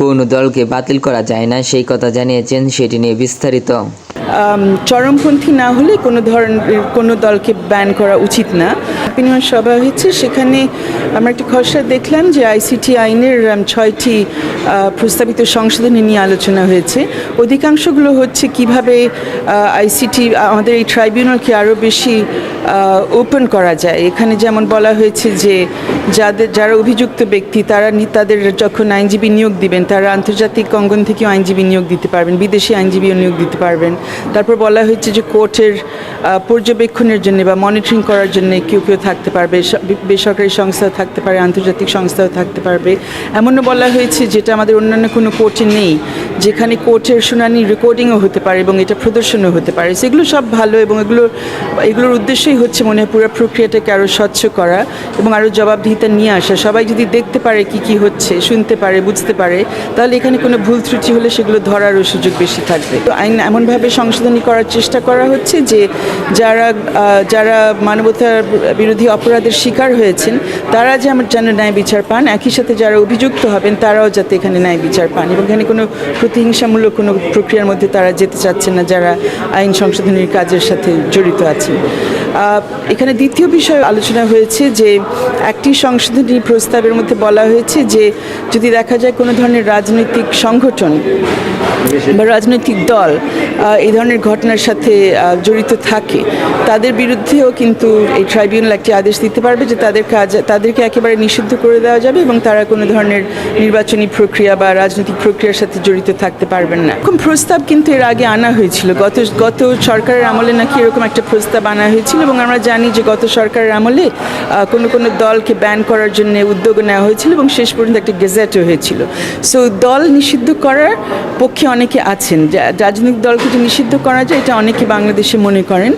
কোনো দলকে বাতিল করা যায় না, সেই কথা জানিয়েছেন, সেটি নিয়ে বিস্তারিত। চরমপন্থী না হলে কোনো ধরনের কোনো দলকে ব্যান করা উচিত না। অপিনিয়ন সভা হয়েছে, সেখানে আমরা একটি খসড়া দেখলাম যে আইসিটি আইনের ছয়টি প্রস্তাবিত সংশোধনী নিয়ে আলোচনা হয়েছে। অধিকাংশগুলো হচ্ছে কীভাবে আইসিটি আমাদের এই ট্রাইব্যুনালকে আরও বেশি ওপেন করা যায়। এখানে যেমন বলা হয়েছে যে যাদের, যারা অভিযুক্ত ব্যক্তি, তারা তাদের যখন আইনজীবী নিয়োগ দিবেন, তারা আন্তর্জাতিক অঙ্গন থেকেও আইনজীবী নিয়োগ দিতে পারবেন, বিদেশি আইনজীবীও নিয়োগ দিতে পারবেন। তারপর বলা হয়েছে যে কোর্টের পর্যবেক্ষণের জন্য বা মনিটরিং করার জন্য কেউ কেউ থাকতে পারবে বেসরকারি সংস্থাও থাকতে পারে, আন্তর্জাতিক সংস্থাও থাকতে পারবে। এমনও বলা হয়েছে যেটা আমাদের অন্যান্য কোনো কোর্টে নেই। যেখানে কোর্টের শুনানি রেকর্ডিংও হতে পারে এবং এটা প্রদর্শনও হতে পারে। সেগুলো সব ভালো এবং এগুলো, এগুলোর উদ্দেশ্যই হচ্ছে মনে হয় পুরো প্রক্রিয়াটাকে আরও স্বচ্ছ করা এবং আরও জবাবদিহিতা নিয়ে আসা। সবাই যদি দেখতে পারে কি কি হচ্ছে, শুনতে পারে, বুঝতে পারে, তাহলে এখানে কোনো ভুল ত্রুটি হলে সেগুলো ধরারও সুযোগ বেশি থাকবে। তো আইন এমনভাবে সংশোধনী করার চেষ্টা করা হচ্ছে যে যারা যারা মানবতার বিরোধী অপরাধের শিকার হয়েছেন, তারা যে আমার যেন ন্যায় বিচার পান, একই সাথে যারা অভিযুক্ত হবেন, তারাও যাতে এখানে ন্যায় বিচার পান এবং এখানে কোনো প্রতিহিংসামূলক কোনো প্রক্রিয়ার মধ্যে তারা যেতে চাচ্ছেন না, যারা আইন সংশোধনের কাজের সাথে জড়িত আছে এখানে দ্বিতীয় বিষয় আলোচনা হয়েছে যে, একটি সংশোধনী প্রস্তাবের মধ্যে বলা হয়েছে যে, যদি দেখা যায় কোনো ধরনের রাজনৈতিক সংগঠন বা রাজনৈতিক দল এই ধরনের ঘটনার সাথে জড়িত থাকে, তাদের বিরুদ্ধেও কিন্তু এই ট্রাইব্যুনাল একটি আদেশ দিতে পারবে যে তাদের কাজ, তাদেরকে একেবারে নিষিদ্ধ করে দেওয়া যাবে এবং তারা কোনো ধরনের নির্বাচনী প্রক্রিয়া বা রাজনৈতিক প্রক্রিয়ার সাথে জড়িত থাকতে পারবেন না। এরকম প্রস্তাব কিন্তু এর আগে আনা হয়েছিল। গত গত সরকারের আমলে নাকি এরকম একটা প্রস্তাব আনা হয়েছিল এবং আমরা জানি যে গত সরকারের আমলে কোনো কোনো দলকে ব্যান করার জন্য উদ্যোগ নেওয়া হয়েছিল এবং শেষ পর্যন্ত একটা গেজেটও হয়েছিল। সো দল নিষিদ্ধ করার পক্ষে অনেকে আছেন। রাজনৈতিক দলকে যে নিষিদ্ধ করা যায় এটা অনেকে বাংলাদেশে মনে করেন।